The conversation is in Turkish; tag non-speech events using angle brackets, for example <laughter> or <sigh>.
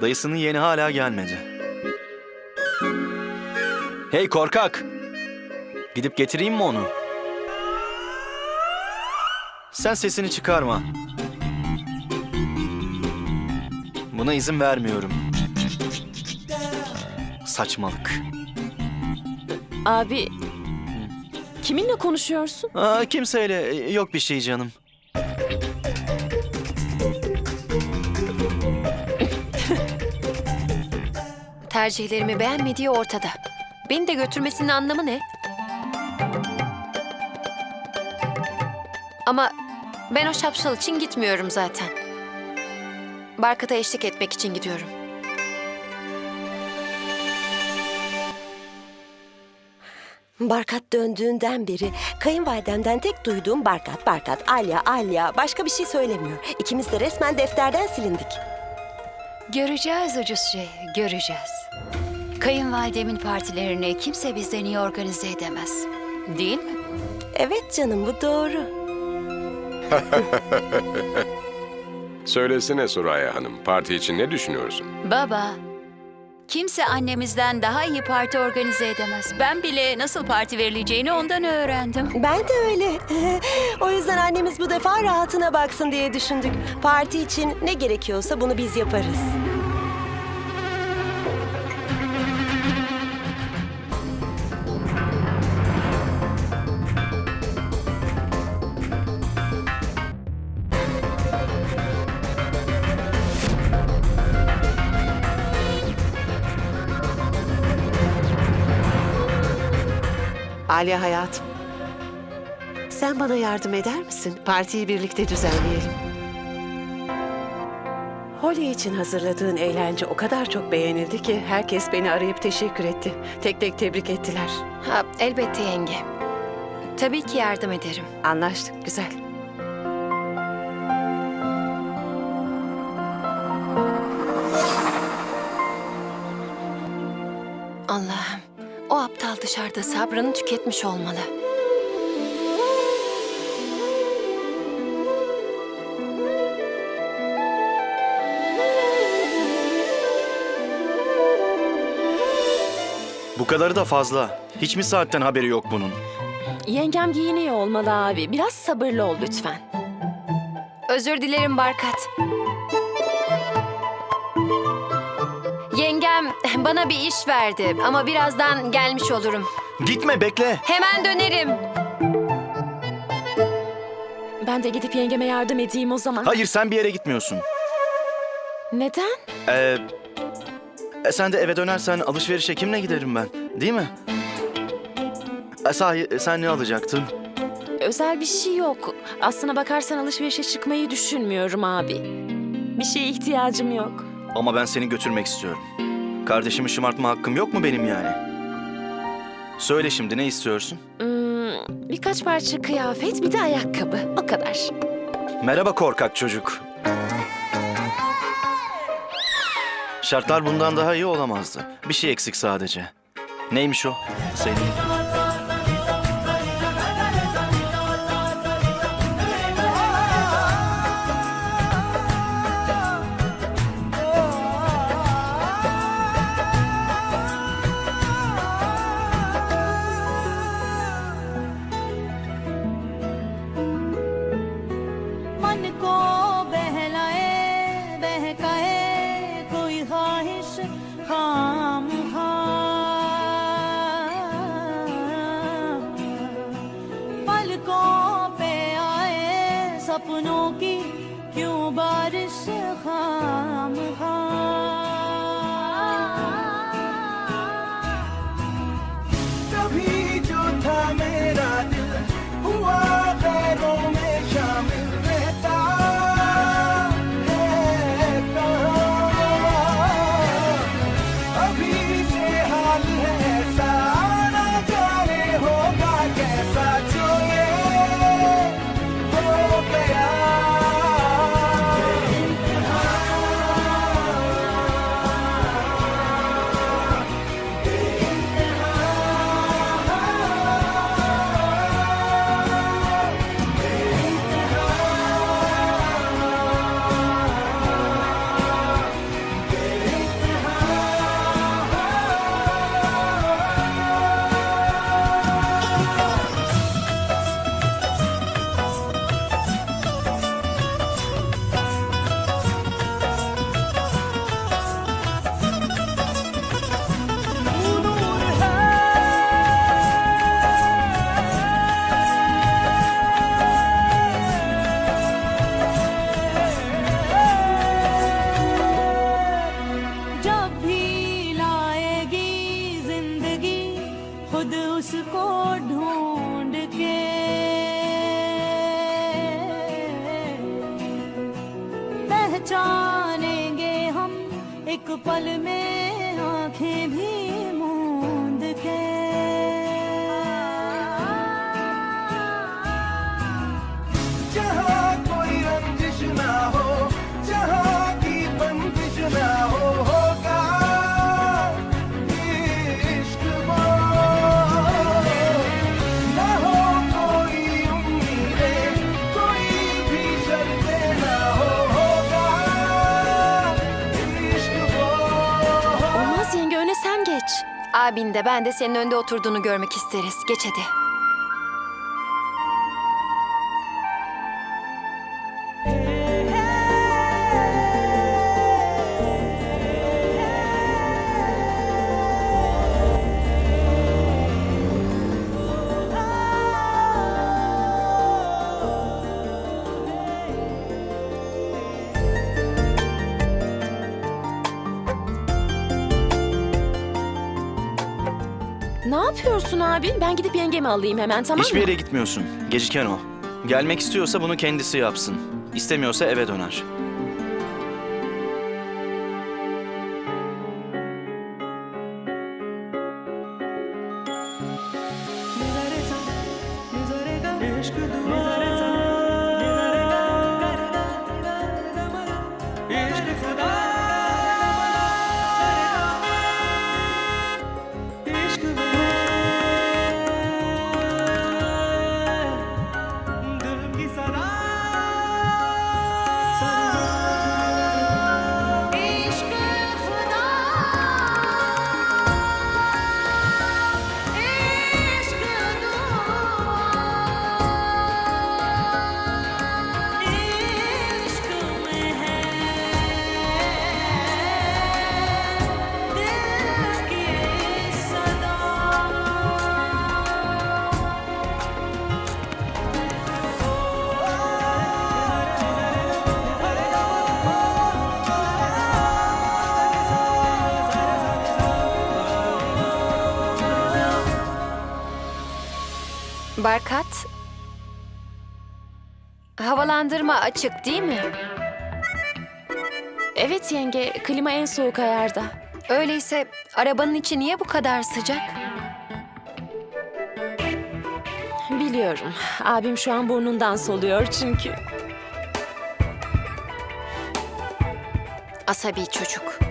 Dayısının yeğeni hala gelmedi. Hey korkak! Gidip getireyim mi onu? Sen sesini çıkarma. Buna izin vermiyorum. Saçmalık. Abi kiminle konuşuyorsun? Aa, kimseyle e, yok bir şey canım. Tercihlerimi beğenmediği ortada. Beni de götürmesinin anlamı ne? Ama ben o şapşal için gitmiyorum zaten. Barkat'a eşlik etmek için gidiyorum. Barkat döndüğünden beri kayınvalidemden tek duyduğum Barkat, Barkat, Alya, Alya. Başka bir şey söylemiyor. İkimiz de resmen defterden silindik. Göreceğiz ucuz şey, göreceğiz. Kayınvalidemin partilerini kimse bizden iyi organize edemez. Değil mi? Evet canım bu doğru. <laughs> Söylesene Soraya Hanım, parti için ne düşünüyorsun? Baba, kimse annemizden daha iyi parti organize edemez. Ben bile nasıl parti verileceğini ondan öğrendim. Ben de öyle. <laughs> o yüzden annemiz bu defa rahatına baksın diye düşündük. Parti için ne gerekiyorsa bunu biz yaparız. Alya hayatım. Sen bana yardım eder misin? Partiyi birlikte düzenleyelim. Holly için hazırladığın eğlence o kadar çok beğenildi ki herkes beni arayıp teşekkür etti. Tek tek tebrik ettiler. Ha, elbette yenge. Tabii ki yardım ederim. Anlaştık, güzel. Dışarıda sabrını tüketmiş olmalı. Bu kadarı da fazla. Hiç mi saatten haberi yok bunun? Yengem giyiniyor olmalı abi. Biraz sabırlı ol lütfen. Özür dilerim Barkat. Yengem <laughs> bana bir iş verdi ama birazdan gelmiş olurum. Gitme bekle. Hemen dönerim. Ben de gidip yengeme yardım edeyim o zaman. Hayır sen bir yere gitmiyorsun. Neden? Ee, e, sen de eve dönersen alışverişe kimle giderim ben? Değil mi? E, sahi e, sen ne alacaktın? Özel bir şey yok. Aslına bakarsan alışverişe çıkmayı düşünmüyorum abi. Bir şeye ihtiyacım yok. Ama ben seni götürmek istiyorum. Kardeşimi şımartma hakkım yok mu benim yani? Söyle şimdi ne istiyorsun? Hmm, birkaç parça kıyafet, bir de ayakkabı. O kadar. Merhaba korkak çocuk. Şartlar bundan daha iyi olamazdı. Bir şey eksik sadece. Neymiş o? Senin. आए सपनों की क्यों बारिश खाम एक पल में आँखें भी मूंद के Abin de ben de senin önde oturduğunu görmek isteriz. Geç hadi. Yapıyorsun abi? Ben gidip yengemi alayım hemen tamam Hiçbir mı? yere gitmiyorsun. Geciken o. Gelmek istiyorsa bunu kendisi yapsın. İstemiyorsa eve döner. Barkat. Havalandırma açık değil mi? Evet yenge, klima en soğuk ayarda. Öyleyse arabanın içi niye bu kadar sıcak? Biliyorum. Abim şu an burnundan soluyor çünkü. Asabi çocuk.